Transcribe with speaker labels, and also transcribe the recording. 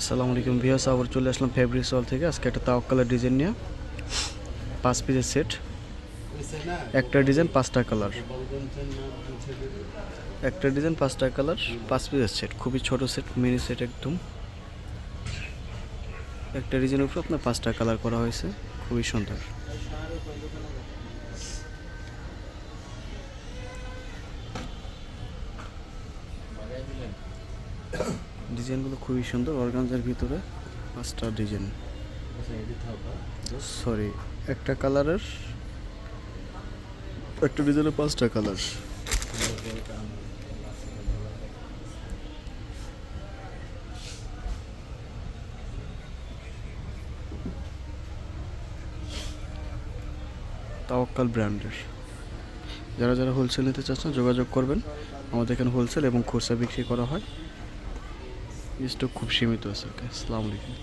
Speaker 1: আসসালামু আলাইকুম ভিউয়ার্স, আবার চলে আসলাম ফেব্রিক সল থেকে। আজকে একটা তাওয়াক্কালের ডিজাইন নিয়ে। পাঁচ পিসের সেট একটা ডিজাইন পাঁচটা কালার একটা ডিজাইন পাঁচটা কালার পাঁচ পিসের সেট খুবই ছোট সেট মিনি সেট একদম। একটা ডিজাইনের উপরে আপনার পাঁচটা কালার করা হয়েছে। খুবই সুন্দর। ডিজাইনগুলো খুবই সুন্দর অর্গানজার ভিতরে পাঁচটা ডিজাইন। সরি একটা কালারের একটা ডিজাইনের পাঁচটা কালার। তাওয়াক্কাল ব্র্যান্ডের। যারা যারা হোলসেল নিতে চাচ্ছেন যোগাযোগ করবেন। আমাদের এখানে হোলসেল এবং খুচরা বিক্রি করা হয়। স্টক খুব সীমিত আছে ওকে আসসালামু আলাইকুম।